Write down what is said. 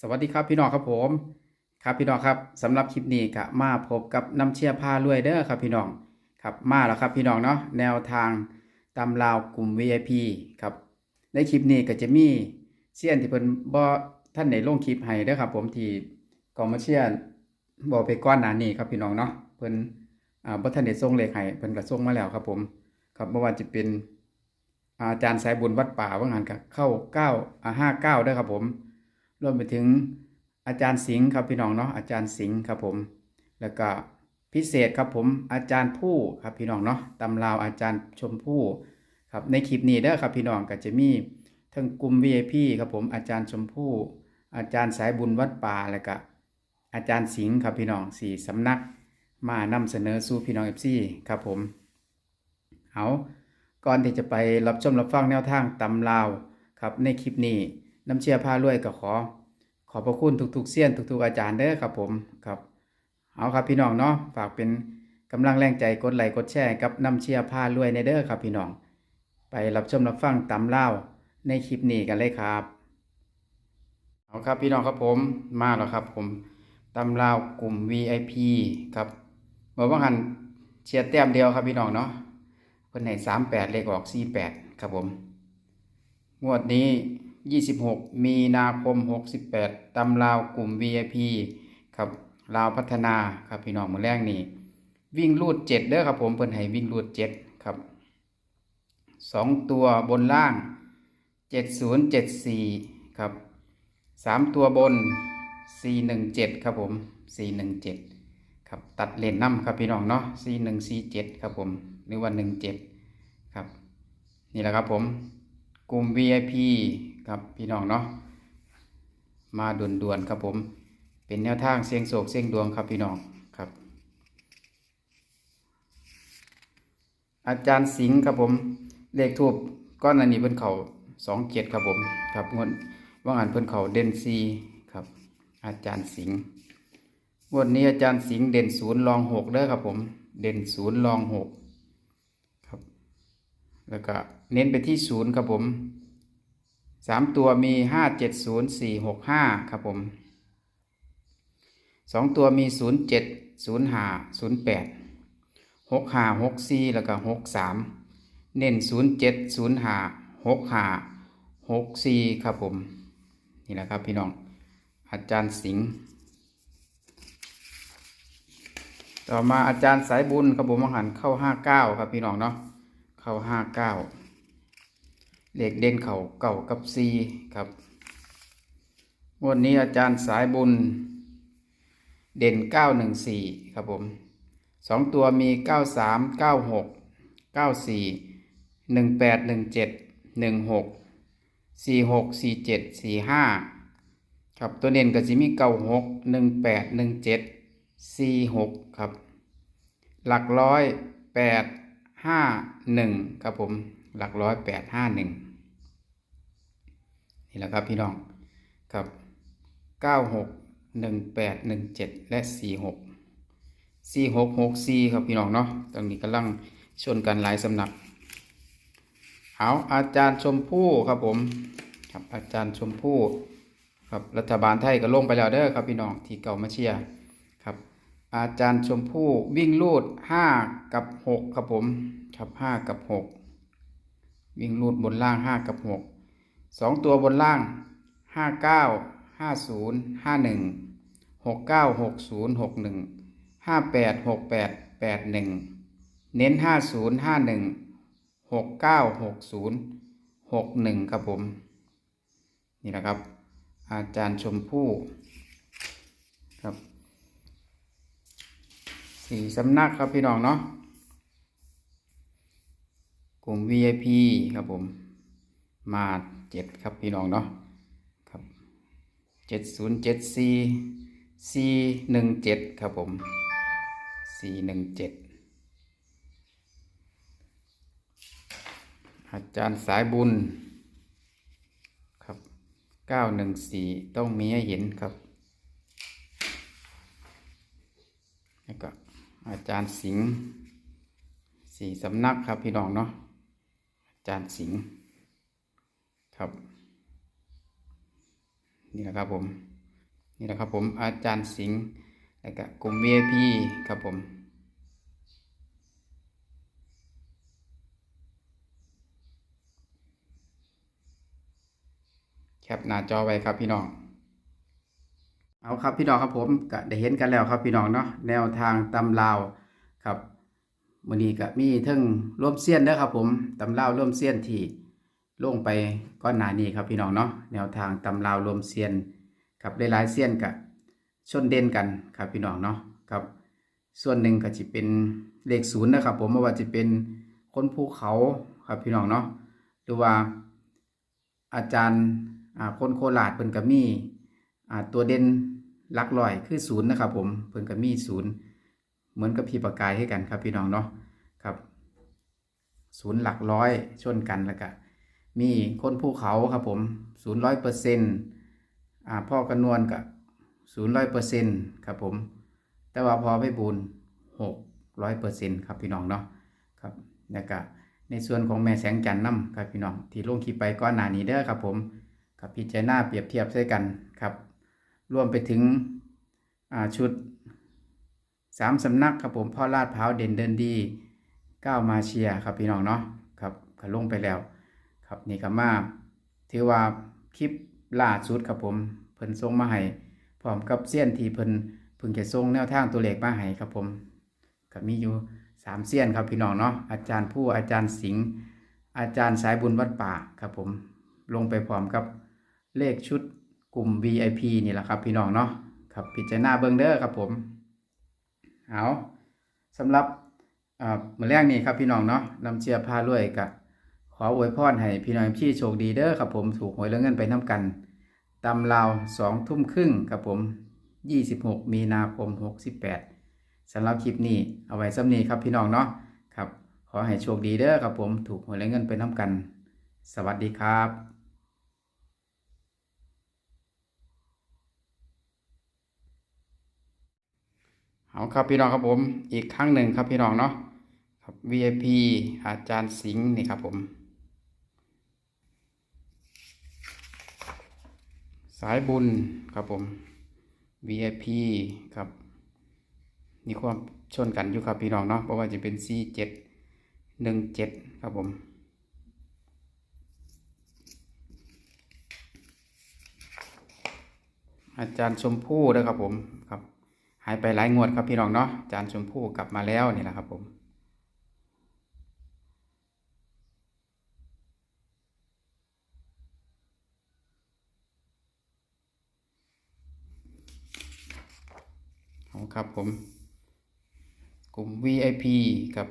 สวัสดีครับพี่น้องครับผมครับพี่น้องครับสำหรับคลิปนี้ก็มาพบกับน้ำเชียร์พารวยเด้อครับพี่น้องครับมาแล้วครับพี่น้องเนาะแนวทางตำราวกลุ่ม VIP ครับในคลิปนี้ก็จะมีเสี้ยนที่เพิ่นบ่ท่านไหนลงคลิปให้เด้อครับ ผมที่กองมาเชียร์บอกไปก้อนหนานี้ครับพี่น้องเนาะเพิ่นอ่าบ่ท่านได้ส่งเลขให้เพิ่นก็ส่งมาแล้วครับผมครับบ่อว่าจะเป็นอาจารย์สายบุญวัดป่าว่างานก็เข้า9อ่า59เด้อครับผม รวมไปถึงอาจารย์สิงห์ครับพี่น้องเนาะอาจารย์สิงห์ครับผม แล้วก็พิเศษครับผมอาจารย์ผู้ครับพี่น้องเนาะตำราวอาจารย์ชมพู่ครับในคลิปนี้เด้อครับพี่น้องก็จะมีทั้งกลุ่ม VIP ครับผมอาจารย์ชมพู่อาจารย์สายบุญวัดป่าแล้วก็อาจารย์สิงห์ครับพี่น้องสี่สำนักมานำเสนอสู่พี่น้องเอฟซีครับผมเอาก่อนที่จะไปรับชมรับฟังแนวทางตำราวครับในคลิปนี้ น้ำเชียร์พารวยก็ขอ ขอบพระคุณทุกๆเสี้ยนทุก ๆ อาจารย์เด้อครับผมครับเอาครับพี่น้องเนาะฝากเป็นกำลังแรงใจกดไลค์กดแชร์กับน้ำเชียร์พารวยในเด้อครับพี่น้อง ไปรับชมรับฟังตำเล่าในคลิปนี้กันเลยครับเอาครับพี่น้องครับผมมาแล้วครับผมตำเล่ากลุ่ม VIP ครับเมื่อวันกันเชียร์แต้มเดียวครับพี่น้องเนาะเพิ่นให้สามแปดเลขออกสี่แปดครับผม งวดนี้ 26 มีนาคม 68ตำราวกลุ่ม VIP ครับลาวพัฒนาครับพี่น้องมือแรกนี่วิ่งรูด 7 เด้อครับผมเพิ่นให้วิ่งรูด 7 ครับ 2 ตัวบนล่าง 7074 ครับ 3 ตัวบน 417 ครับผม 417 ครับตัดเลนน้ำครับพี่น้องเนาะ4147 ครับผมหรือว่า 17 ครับ นี่แหละครับผมกลุ่ม VIP ครับพี่น้องเนาะมาด่วนๆครับผม เป็นแนวทางเสียงโศกเสียงดวงครับพี่น้องครับ อาจารย์สิงห์ครับผม เลขทูบก้อนอันนี้เพิ่นเขาสองเจ็ดครับผมครับงวดว่างานเพิ่นเขาเด่นซีครับ อาจารย์สิงห์งวดนี้อาจารย์สิงห์เด่นศูนย์รองหกเด้อครับผม เด่นศูนย์รองหกครับ แล้วก็เน้นไปที่ศูนย์ครับผม สามตัวมีห้าเจ็ดศูนย์สี่หกห้าครับผมสองตัวมีศูนย์เจ็ดศูนย์ห้าศูนย์แปดหกห้าหกสี่แล้วก็หกสามเน้นศูนย์เจ็ดศูนย์ห้าหกห้าหกสี่ครับผม นี่แหละครับพี่น้อง อาจารย์สิงห์ต่อมาอาจารย์สายบุญครับผมอาหารเข้าห้าเก้าครับพี่น้องเนาะเข้าห้าเก้า เลขเด่นเข่าเก่ากับซีครับวันนี้อาจารย์สายบุญ เด่น 914 ครับผมสองตัวมี 93 96 94 18 17 16 46 47 45 ครับตัวเด่นก็จะมี 96 18 17 46 ครับ หลักร้อย 8 5 1 ครับผม หลักร้อย 8 5 1 นี่แหละครับพี่น้องครับเก้าหกหนึ่งและสี่หกสี่หกหกสี่ครับพี่น้องเนาะตรงนี้กำลังชนกันหลายสำนักเอาอาจารย์ชมพู่ครับผมครับอาจารย์ชมพู่ครับรัฐบาลไทยก็ลงไปแล้วเด้อครับพี่น้องที่เก่ามาเชียร์ครับอาจารย์ชมพู่วิ่งลูดห้ากับหกครับผมครับห้ากับหกวิ่งลูดบนล่างห้ากับหก สองตัวบนล่างห้าเก้าห้าศูนย์ห้าหนึ่งหกเก้าหกศูนย์หกหนึ่งห้าแปดหกแปดแปดหนึ่งเน้นห้าศูนย์ห้าหนึ่งหกเก้าหกศูนย์หกหนึ่งครับผม นี่แหละครับ อาจารย์ชมพู่ครับสี่สำนักครับพี่น้องเนาะกลุ่ม VIP ครับผม มาด เจ็ดครับพี่น้องเนาะครับเจ็ดศูนย์เจ็ดสี่สี่หนึ่งเจ็ดครับผมสี่หนึ่งเจ็ดอาจารย์สายบุญครับเก้าหนึ่งสี่ต้องมีให้เห็นครับแล้วก็อาจารย์สิงห์สี่สำนักครับพี่น้องเนาะอาจารย์สิงห์ ครับ นี่แหละครับผม นี่แหละครับผมอาจารย์สิงห์แล้วก็กลุ่ม VIP ครับผมแคปหน้าจอไว้ครับพี่น้อง เอาครับพี่น้องครับผมก็ได้เห็นกันแล้วครับพี่น้องเนาะแนวทางตำลาวครับมื้อนี้ก็มีทั้งร่วมเซียนเด้อครับผมตำลาวร่วมเซียนที่ ลงไปก้อนหนานี้ครับพี่น้องเนาะแนวทางตำลาวรวมเซียนครับหลายๆเซียนก็ชนเด่นกันครับพี่น้องเนาะครับ ส่วนหนึ่งก็จะเป็นเลขศูนย์นะครับ ผมไม่ว่าจะเป็นคนภูเขาครับพี่น้องเนาะหรือว่าอาจารย์อาคนโคราชเพิ่นก็มีอ่าตัวเด่นหลักร้อยคือศูนย์นะครับ ผมเพิ่นก็มีศูนย์เหมือนกับพี่ประกายให้กันครับพี่น้องเนาะครับศูนย์หลักร้อยชนกันแล้วก็ มีคนภูเขาครับผมศูนย์ร้อยเปอร์เซ็นต์พ่อกระนวลกับศูนย์ร้อยเปอร์เซ็นต์ครับผม แต่ว่าพอไปบูนหกร้อยเปอร์เซ็นต์ครับพี่น้องเนาะครับแล้วก็ในส่วนของแม่แสงจันทร์น้ำครับพี่น้อง ที่ลงคลิปไปก้อนหนานี้เด้อครับผมกับพิจารณาเปรียบเทียบใส่กันครับ รวมไปถึงชุดสามสำนักครับผมพ่อลาดพร้าวเด่นเดินดีก้าวมาเชียร์ครับพี่น้องเนาะครับก็ลงไปแล้ว ครับนี่ก็มาถือว่าคลิปล่าสุดครับผมเพิ่นส่งมาให้พร้อมกับเสี้ยนที่เพิ่นเพิ่งจะส่งแนวทางตัวเลขมาให้ครับผมก็มีอยู่สามเสี้ยนครับพี่น้องเนาะอาจารย์ผู้อาจารย์สิงห์อาจารย์สายบุญวัดป่าครับผมลงไปพร้อมกับเลขชุดกลุ่ม VIP นี่แหละครับพี่น้องเนาะครับพิจารณาเบิ้งเด้อครับผมเอาสำหรับอ่ามื้อแรกนี้ครับพี่น้องเนาะนำเชียร์พารวยกับ ขออวยพรให้พี่น้องพี่โชคดีเด้อครับผมถูกหวยแล้วเงินไปน้ำกันตำราวสองทุ่มครึ่งครับผม 26 มีนาคม 68สำหรับคลิปนี้เอาไว้สำนีครับพี่น้องเนาะครับ ขอให้โชคดีเด้อครับผมถูกหวยและเงินไปน้ำกัน สวัสดีครับเอาครับพี่น้องครับผมอีกครั้งหนึ่งครับพี่น้องเนาะครับ VIP อาจารย์สิงห์นี่ครับผม สายบุญครับผม VIP ครับมีความชนกันอยู่ครับพี่น้องเนาะเพราะว่าจะเป็น C7 17ครับผมอาจารย์ชมพู่นะครับผมครับ หายไปหลายงวดครับพี่น้องเนาะอาจารย์ชมพู่กลับมาแล้วนี่แหละครับผม ครับผมกลุ่ม VIP กับ